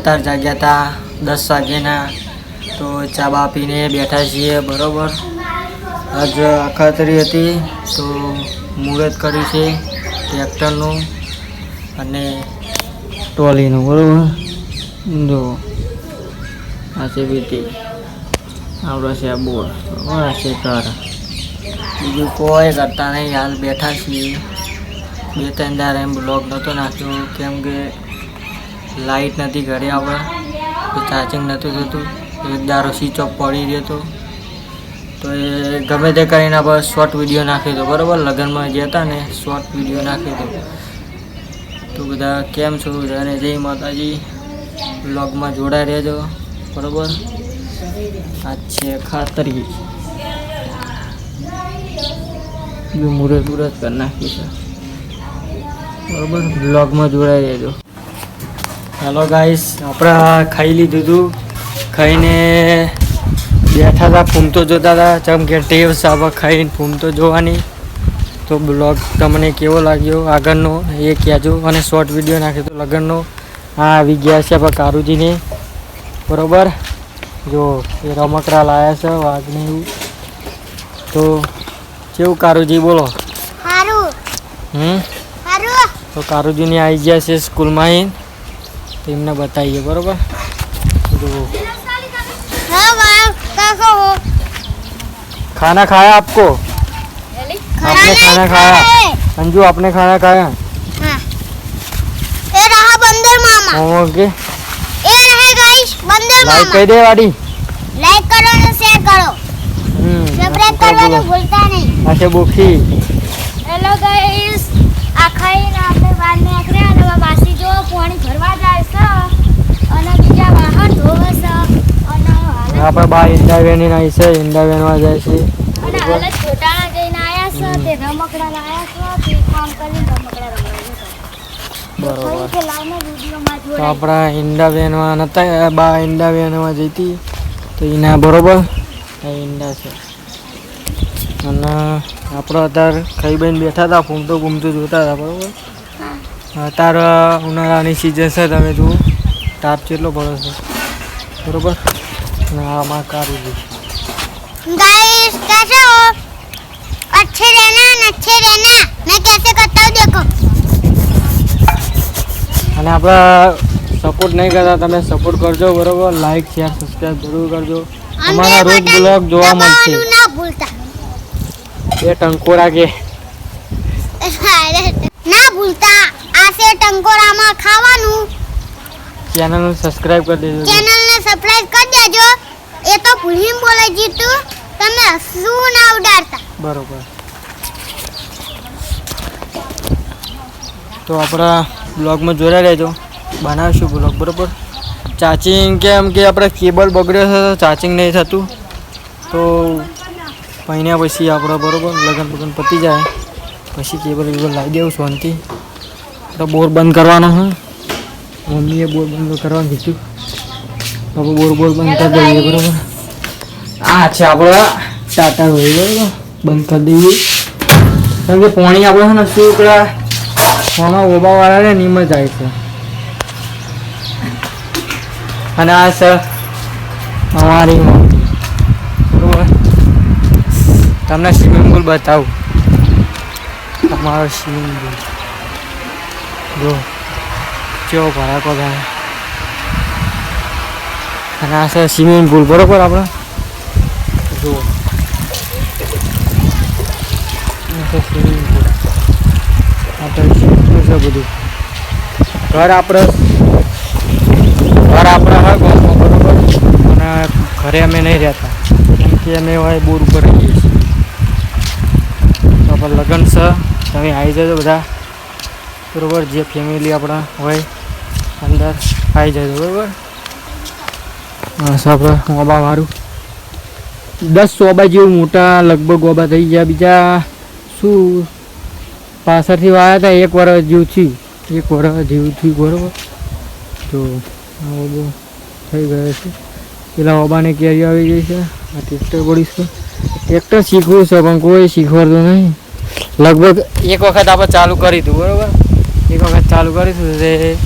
અત્યારે જાગ્યા હતા, દસ વાગ્યાના. તો ચા બા પીને બેઠા છીએ, બરાબર. આજ અખાતરી હતી, તો મુહૂર્ત કર્યું છે ટ્રેક્ટરનું અને ટ્રોલીનું બરાબર. જો, આ છે બીટી. આપણો છે આ બોર. બરોબર આ છે કાર બીજું કોઈ કરતા નહીં, હાલ બેઠા છીએ. બે ત્રણ દાર એમ બ્લોગ નહોતો નાખ્યો, કેમ કે લાઈટ નથી, ઘરે આપણે તો ચાર્જિંગ નહોતું થતું. એક દારો સ્વિચ ઓફ પડી રહ્યો હતો. તો એ ગમે તે કરીને આપણે શોર્ટ વીડિયો નાખ્યો હતો બરાબર, લગ્નમાં જે હતા ને શોર્ટ વીડિયો નાખ્યો હતો તો બધા કેમ છો? અને જય માતાજી. બ્લોગમાં જોડાઈ રહેજો. બરાબર? આ છે ખાતરી. બીજું મુરત મુરત કરી નાખ્યું છે. બરાબર? બ્લોગમાં જોડાઈ રહેજો. હેલો ગાઈસ આપણે ખાઈ લીધું હતું ખાઈને બેઠા હતા ફૂમતો જોતા હતા. જેમ કે ટેવ સાબા ખાઈને ફૂમતો જોવાની. તો બ્લોગ તમને કેવો લાગ્યો? આગળનો એ કહેજો. અને શોર્ટ વીડિયો નાખ્યો તો લગ્નનો. આ આવી ગયા છે આપણે કારુજીને. બરોબર? જો એ રમકડા લાયા છે વાઘને એવું. તો કેવું કારુજી બોલો? હમ? તો કારુજીને આવી ગયા છે સ્કૂલમાં તેમને બતાવીએ बराबर जो खाना खाया आपको आपने खाना खाया अंजू आपने खाना खाया ये रहा बंदर मामा ओके ये रहे गाइस बंदर मामा लाइक कर दे वाड़ी लाइक करो और शेयर करो सब्सक्राइब करवाना भूलता नहीं अच्छा बोखी हेलो गाइस આખાઈ આપણે બાદ ને આખરે અને બાસી જો પાણી ભરવા જાય. આપણે બા ઇન્ડાવેન આવી છે ઇન્ડાવેનમાં જાય છે. અને હાલ જ છોટાણા જઈને આયા છે તે રમકડા લાયા છે તે કામ કરીને રમકડા બરોબર. કે લાવને વિડીયોમાં તો જોડાય આપણા ઇન્ડાવેનમાં નતા બા ઇન્ડાવેનમાં જઈતી તો એના બરોબર આ ઈંડા છે. અને આપણે અત્યારે ખાઈ બેન બેઠા હતા ઘૂમતો ઘૂમતો જોતા હતા બરોબર? અત્યારે ઉનાળાની સિઝન છે તમે જુઓ. તાપ કેટલો પડે છે. બરોબર? અને આમાં કાઢી દીધું गाइस कैसे हो अच्छे रहना न अच्छे रहना मैं कैसे करता हूँ देखो અને આપણે સપોર્ટ નહીં કરતા તમે સપોર્ટ કરજો બરોબર લાઈક શેર સબસ્ક્રાઈબ જરૂર કરજો તમારા રોજ બ્લોગ જોવા મળશે દબાવવાનું ના ભૂલતા એ ટંકોરા કે ના ભૂલતા આ છે ટંકોરામાં ખાવાનું ચેનલને સબસ્ક્રાઈબ કરી દેજો ચેનલને સબસ્ક્રાઇબ દેજો એ તો ભૂલીને બોલે જીતું તમે શું ના ઉડાડતા? બરોબર. તો આપણા બ્લોગમાં જોડાઈ રહેજો. બનાવીશું બ્લોગ, બરોબર? ચાર્જિંગ કેમ કે આપણે કેબલ બગડ્યો છે તો ચાર્જિંગ નહીં થતું. તો મહિના પછી આપણે, બરોબર? લગન બગન પતી જાય. પછી કેબલ વેબલ લાવી દેવું શાંતિ. તો બોર બંધ કરવાનો છે. મમ્મીએ બોર બંધ કરવાનું કીધું. આપણે બોર બોર બંધ કરી દઈએ બરોબર? આ છે આપણે ટાટા હોય બરોબર? બંધ કરી દઈએ. કેમ કે પાણી આપણે છે ને શું પેલા આમાં ઓબાવાળા ને નીમ જાય છે. અને આ છે અમારી બરાબર બરોબર? તમને સ્વિમિંગ પુલ બતાવું. અમારો સ્વિમિંગ પુલ જો કેવો ભરાકો થાય. અને આ છે સ્વિમિંગ પુલ બરોબર આપણે? જુઓ. સ્વિમિંગ પુલ આપણે છે બધું. ઘર આપણે ઘર આપણે હોય ગામમાં, બરોબર? અને ઘરે અમે નહીં રહેતા. અમે હોય બોર ઉપર આપણે લગ્ન છે. તમે આવી જજો બધા. બરોબર? જે ફેમિલી આપણા હોય, અંદર આવી જજો, બરોબર? બસ આપણે ઓબા વાળું દસ સોબા જેવું મોટા, લગભગ ઓબા થઈ ગયા. બીજા શું, પાછળથી વાયા હતા એક વર્ષ જેવું થયું. એક વર્ષ જેવું થયું, બરોબર. તો ઓબો થઈ ગયો છે. પેલા ઓબાને કેરી આવી ગઈ છે. આ ટ્રેક્ટર પડી છે. ટ્રેક્ટર શીખવું છે, પણ કોઈ શીખવાડતું નહીં. લગભગ એક વખત આપણે ચાલુ કરી હતું બરોબર. એક વખત ચાલુ કરીશું તે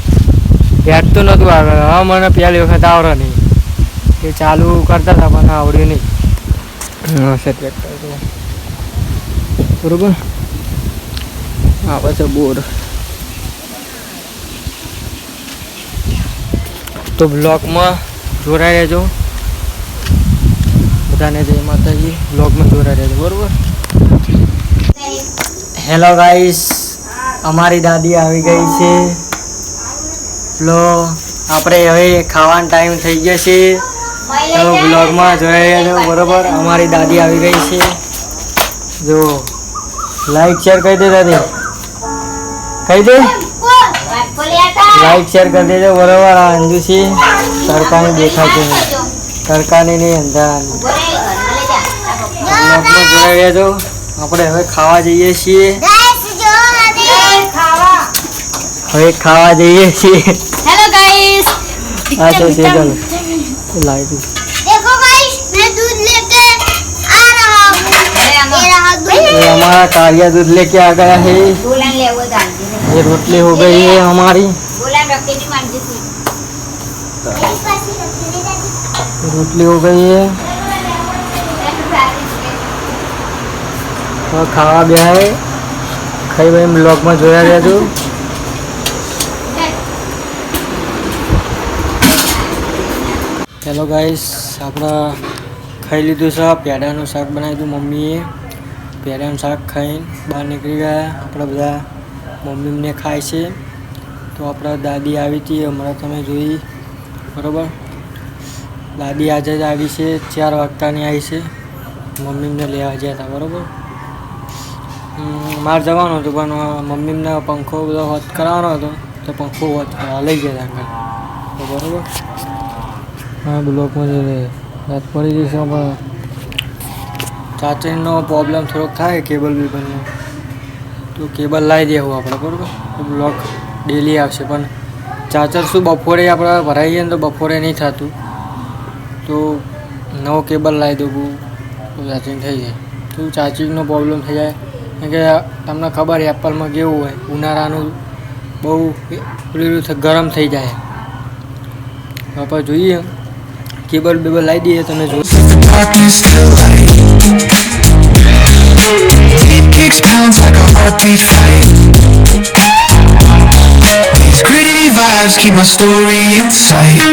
બેઠતું નહોતું આગળ હવે મને પહેલી વખત આવડે નહીં. એ ચાલુ કરતા હતા, પણ આવડ્યું નહીં હા છે ટ્રેક્ટર તો. બરોબર? આવે છે બોર. તો બ્લોકમાં જોડાઈ રહેજો. બધાને જય માતાજી. બ્લોગમાં જોડાઈ રહેજો, બરોબર? હેલો ગાઈસ અમારી દાદી આવી ગઈ છે. લો આપણે હવે ખાવાનો ટાઈમ થઈ ગયો છે. તો બ્લોગમાં જોઈ છો બરોબર. અમારી દાદી આવી ગઈ છે. જો લાઈક શેર કરી દે દાદી. કહી દે? લાઈક શેર કરી દેજો બરોબર. આ અંજુસી તડકાની દેખાતી નહીં તડકાની નહીં અંધારાની બ્લોગમાં જોઈ છો આપણે હવે ખાવા જઈએ છીએ. હવે ખાવા જઈએ છીએ. હેલો ગાઈસ આ તો છે સેજલ લાઈટ देखो गाइस मैं दूध लेके आ रहा हूँ ये रहा दूध ये हमारा कालिया दूध लेके आ गया है બોલાને લેવો દાંડી ये रोटली हो गई है हमारी બોલાને રકેટી માંગજે તું रोटली हो गई है હવે ખાવા બે હે ખાઈ ભાઈ બ્લોગમાં જોયા રહેજો હેલો ગાઈસ આપણે ખાઈ લીધું છે પેડાનું શાક બનાવ્યું હતું મમ્મીએ. પેડાનું શાક ખાઈને બહાર નીકળી ગયા. આપણે બધા મમ્મીને ખાય છે. તો આપણા દાદી આવી હતી, હમણાં તમે જોઈ. બરાબર? દાદી આજે જ આવી છે, ચાર વાગતાની આવી છે. મમ્મીને લેવા ગયા હતા, બરાબર? મારે જવાનું હતું, પણ મમ્મીને પંખો બધો હોત કરાવવાનો હતો, તો પંખો હોત, લઈ ગયા હતા બરાબર? હા, બ્લોકમાં જઈને. રાત પડી જશે પણ ચાર્જિંગનો પ્રોબ્લેમ થોડોક થાય કેબલ બેબલનો તો કેબલ લાવી દેવું આપણે, બરાબર? બ્લોક ડેલી આવશે. પણ ચાર્જર શું બપોરે આપણે ભરાઈએ ને તો બપોરે નહીં થતું. તો નવો કેબલ લાવી દઉં તો ચાર્જિંગ થઈ જાય. તો ચાર્જિંગનો પ્રોબ્લેમ થઈ જાય. કેમ કે તમને ખબર એપલમાં કેવું હોય, ઉનાળાનું બહુ ગરમ થઈ જાય. આપણે જોઈએ. કેબલ બેબલ લાવી દઈએ તમે જો darkness to light. Deep kicks pounds like a heartbeat fight. These gritty vibes keep my story in sight.